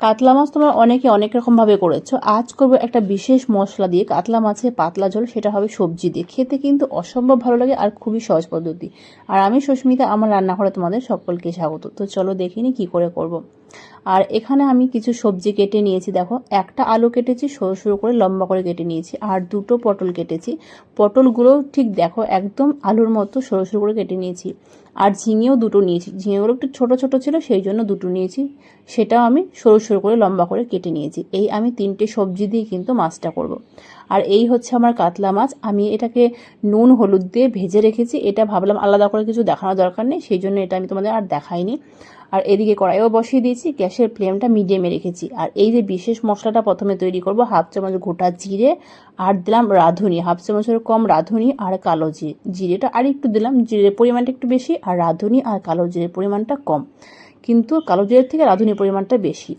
কাতলা মাছ তোমরা অনেকে অনেক রকমভাবে করেছ। আজ করব একটা বিশেষ মশলা দিয়ে কাতলা মাছের পাতলা ঝোল, সেটা হবে সবজি দিয়ে। খেতে কিন্তু অসম্ভব ভালো লাগে আর খুবই সহজ পদ্ধতি। আর আমি সুস্মিতা, আমার রান্নাঘরে তোমাদের সকলকে স্বাগত। তো চলো দেখিনি কি করে করব। আর এখানে আমি কিছু সবজি কেটে নিয়েছি, দেখো। একটা আলু কেটেছি, সরু সরু করে লম্বা করে কেটে নিয়েছি, আর দুটো পটল কেটেছি। পটলগুলো ঠিক দেখো, একদম আলুর মতো সরু সরু করে কেটে নিয়েছি। আর ঝিঙেও দুটো নিয়েছি। ঝিঙেগুলো একটু ছোট ছোট ছিল, সেই জন্য দুটো নিয়েছি। সেটাও আমি সরু সরু করে লম্বা করে কেটে নিয়েছি। এই আমি তিনটে সবজি দিয়ে কিন্তু মাছটা করব। আর এই হচ্ছে আমার কাতলা মাছ। আমি এটাকে নুন, হলুদ দিয়ে ভেজে রেখেছি। এটা ভাবলাম আলাদা করে কিছু দেখানোর দরকার নেই, সেই জন্য এটা আমি তোমাদের আর দেখাইনি। আর এদিকে কড়াইও বসিয়ে দিয়েছি, গ্যাসের ফ্লেমটা মিডিয়ামে রেখেছি। আর এই যে বিশেষ মশলাটা প্রথমে তৈরি করব, হাফ চামচ গোটা জিরে আর দিলাম রাঁধুনি। হাফ চামচের কম রাঁধুনি আর কালো জিরে জিরেটা আর একটু দিলাম, জিরের পরিমাণটা একটু বেশি আর রাঁধুনি আর কালো জিরের পরিমাণটা কম। কিন্তু কালো জিরের থেকে রাঁধুনির পরিমাণটা বেশি।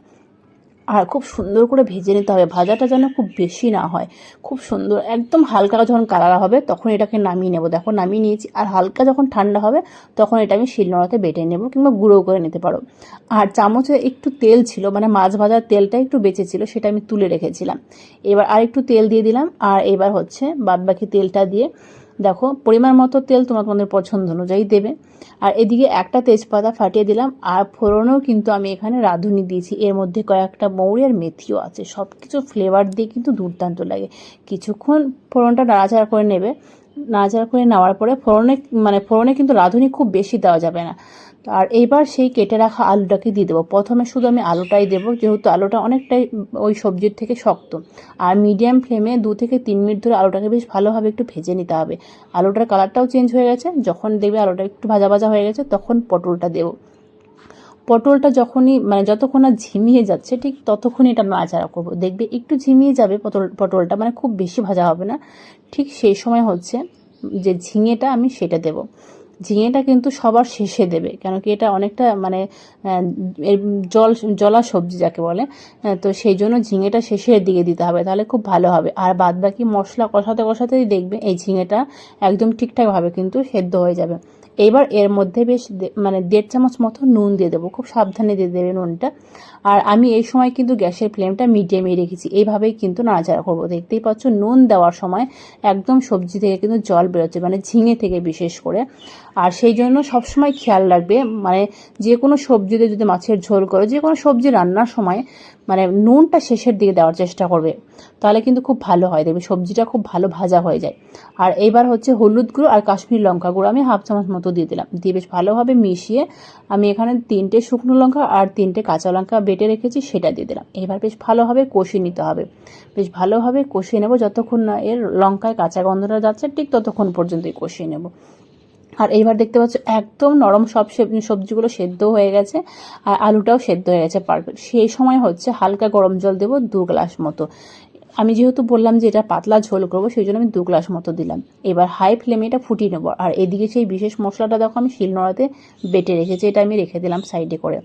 আর খুব সুন্দর করে ভেজে নিতে হবে। ভাজাটা যেন খুব বেশি না হয়। খুব সুন্দর, একদম হালকা যখন কালার হবে তখন এটাকে নামিয়ে নেব। দেখো নামিয়ে নিয়েছি। আর হালকা যখন ঠান্ডা হবে তখন এটা আমি শিলনোড়াতে বেটে নেব কিংবা গুঁড়ো করে নিতে পারো। আর চামচে একটু তেল ছিল মানে মাছ ভাজার তেলটা একটু বেঁচে ছিল সেটা আমি তুলে রেখেছিলাম। এবার আর একটু তেল দিয়ে দিলাম। আর এবার হচ্ছে বাদবাকি তেলটা দিয়ে দেখো, পরিমাণ মতো তেল তোমার তোমাদের পছন্দ অনুযায়ী দেবে। আর এদিকে একটা তেজপাতা ফাটিয়ে দিলাম, আর ফোড়নও কিন্তু আমি এখানে রাঁধুনি দিয়েছি। এর মধ্যে কয়েকটা মৌরি আর মেথিও আছে। সব কিছু ফ্লেভার দিয়ে কিন্তু দুর্দান্ত লাগে। কিছুক্ষণ ফোড়নটা নাড়াচাড়া করে নেবে। নাড়াচাড়া করে নেওয়ার পরে ফোড়নে মানে ফোড়নে কিন্তু রাঁধুনি খুব বেশি দেওয়া যাবে না। আর এইবার সেই কেটে রাখা আলুটাকে দিয়ে দেবো। প্রথমে শুধু আমি আলুটাই দেবো, যেহেতু আলুটা অনেকটাই ওই সবজির থেকে শক্ত। আর মিডিয়াম ফ্লেমে দু থেকে তিন মিনিট ধরে আলুটাকে বেশ ভালোভাবে একটু ভেজে নিতে হবে। আলুটার কালারটাও চেঞ্জ হয়ে গেছে। যখন দেখবে আলুটা একটু ভাজা ভাজা হয়ে গেছে, তখন পটলটা দেবো। পটলটা যখনই মানে যতক্ষণ না ঝিমিয়ে যাচ্ছে, ঠিক ততক্ষণই এটা নাড়াচাড়া করব। দেখবে একটু ঝিমিয়ে যাবে পটল, পটলটা মানে খুব বেশি ভাজা হবে না। ঠিক সেই সময় হচ্ছে যে ঝিঙেটা আমি সেটা দেবো। ঝিঙেটা কিন্তু সবার শেষে দেবে কেন কি এটা অনেকটা মানে জল, জলা সবজি যাকে বলে তো সেই জন্য ঝিঙেটা শেষের দিকে দিতে হবে, তাহলে খুব ভালো হবে। আর বাদ বাকি মশলা কষাতে, কষাতেই দেখবে এই ঝিঙেটা একদম ঠিকঠাকভাবে কিন্তু সেদ্ধ হয়ে যাবে। এবার এর মধ্যে বেশ মানে দেড় চামচ মতো নুন দিয়ে দেবো, খুব সাবধানে দিয়ে দেবে নুনটা। আর আমি এই সময় কিন্তু গ্যাসের ফ্লেমটা মিডিয়ামে রেখেছি, এইভাবেই কিন্তু নাড়াচাড়া করব। দেখতেই পাচ্ছ, নুন দেওয়ার সময় একদম সবজি থেকে কিন্তু জল বেরোচ্ছে মানে ঝিঙে থেকে বিশেষ করে। আর সেই জন্য সবসময় খেয়াল রাখবে মানে যে কোনো সবজিতে যদি মাছের ঝোল করো, যে কোনো সবজি রান্নার সময় মানে নুনটা শেষের দিকে দেওয়ার চেষ্টা করবে, তাহলে কিন্তু খুব ভালো হয়, দেখবে সবজিটা খুব ভালো ভাজা হয়ে যায়। আর এইবার হচ্ছে হলুদ গুঁড়ো আর কাশ্মীর লঙ্কা গুঁড়ো, আমি হাফ চামচ মতো দিয়ে দিলাম। দিয়ে বেশ ভালোভাবে মিশিয়ে আমি এখানে তিনটে শুকনো লঙ্কা আর তিনটে কাঁচা লঙ্কা বেটে রেখেছি, সেটা দিয়ে দিলাম। এবার বেশ ভালোভাবে কষিয়ে নিতে হবে। বেশ ভালোভাবে কষিয়ে নেব যতক্ষণ না এর লঙ্কায় কাঁচা গন্ধটা যাচ্ছে, ঠিক ততক্ষণ পর্যন্তই কষিয়ে নেব। আর এইবার দেখতে পাচ্ছ, একদম নরম সব সবজিগুলো সেদ্ধ হয়ে গেছে আর আলুটাও সেদ্ধ হয়ে গেছে, পারফেক্ট। সেই সময় হচ্ছে হালকা গরম জল দেবো দু গ্লাস মতো। আমি যেহেতু বললাম যে এটা পাতলা ঝোল করব, সেই জন্য আমি দু গ্লাস মতো দিলাম। এবার হাই ফ্লেমে এটা ফুটিয়ে নেব। আর এদিকে সেই বিশেষ মশলাটা দেখো আমি শিলনোড়াতে বেটে রেখেছি, এটা আমি রেখে দিলাম সাইডে করে।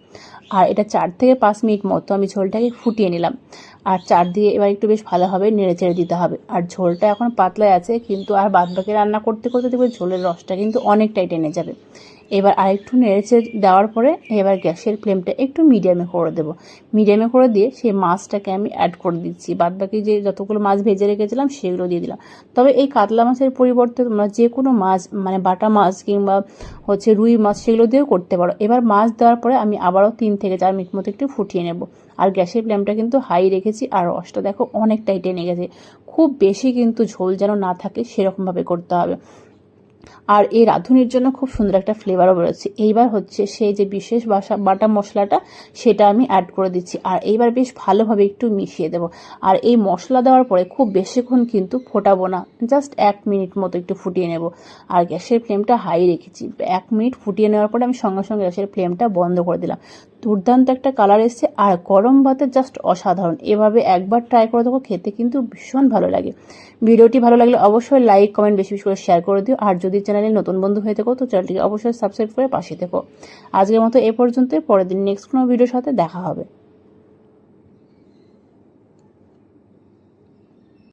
আর এটা চার থেকে পাঁচ মিনিট মতো আমি ঝোলটাকে ফুটিয়ে নিলাম। আর চার দিয়ে এবার একটু বেশ ভালোভাবে নেড়ে চেড়ে দিতে হবে। আর ঝোলটা এখন পাতলায় আছে, কিন্তু আর বাদ বাকি রান্না করতে করতে দেখবে ঝোলের রসটা কিন্তু অনেকটাই টেনে যাবে। এবার আরেকটু নেড়েচে দেওয়ার পরে এবার গ্যাসের ফ্লেমটা একটু মিডিয়ামে করে দেবো। মিডিয়ামে করে দিয়ে সেই মাছটাকে আমি অ্যাড করে দিচ্ছি। বাদ বাকি যে যতগুলো মাছ ভেজে রেখেছিলাম সেগুলো দিয়ে দিলাম। তবে এই কাতলা মাছের পরিবর্তে তোমরা যে কোনো মাছ মানে বাটা মাছ কিংবা হচ্ছে রুই মাছ সেগুলো দিয়েও করতে পারো। এবার মাছ দেওয়ার পরে আমি আবারও তিন থেকে চার মিনিট মতো একটু ফুটিয়ে নেব। আর গ্যাসের ফ্লেমটা কিন্তু হাই রেখেছি আর রসটা দেখো অনেকটাই টেনে গেছে। খুব বেশি কিন্তু ঝোল যেন না থাকে সেরকমভাবে করতে হবে। আর এই রাঁধুনির জন্য খুব সুন্দর একটা ফ্লেভারও বেরোচ্ছে। এইবার হচ্ছে সেই যে বিশেষ বাসা বাটা মশলাটা, সেটা আমি অ্যাড করে দিচ্ছি। আর এইবার বেশ ভালোভাবে একটু মিশিয়ে দেবো। আর এই মশলা দেওয়ার পরে খুব বেশিক্ষণ কিন্তু ফোটাবো না। জাস্ট এক মিনিট মতো একটু ফুটিয়ে নেব। আর গ্যাসের ফ্লেমটা হাই রেখেছি। এক মিনিট ফুটিয়ে নেওয়ার পরে আমি সঙ্গে সঙ্গে গ্যাসের ফ্লেমটা বন্ধ করে দিলাম। দুর্দান্ত একটা কালার এসছে। আর গরম ভাতের জাস্ট অসাধারণ। এভাবে একবার ট্রাই করে দেখো, খেতে কিন্তু ভীষণ ভালো লাগে। ভিডিওটি ভালো লাগলে অবশ্যই লাইক কমেন্ট বেশি বেশি করে শেয়ার করে দিও। আর যদি চ্যানেলে নতুন বন্ধু হয়ে থাকো, তো চ্যানেলটিকে অবশ্যই সাবস্ক্রাইব করে পাশে থেকো। আজকের মতো এ পর্যন্ত পরের দিন নেক্সট কোনো ভিডিওর সাথে দেখা হবে।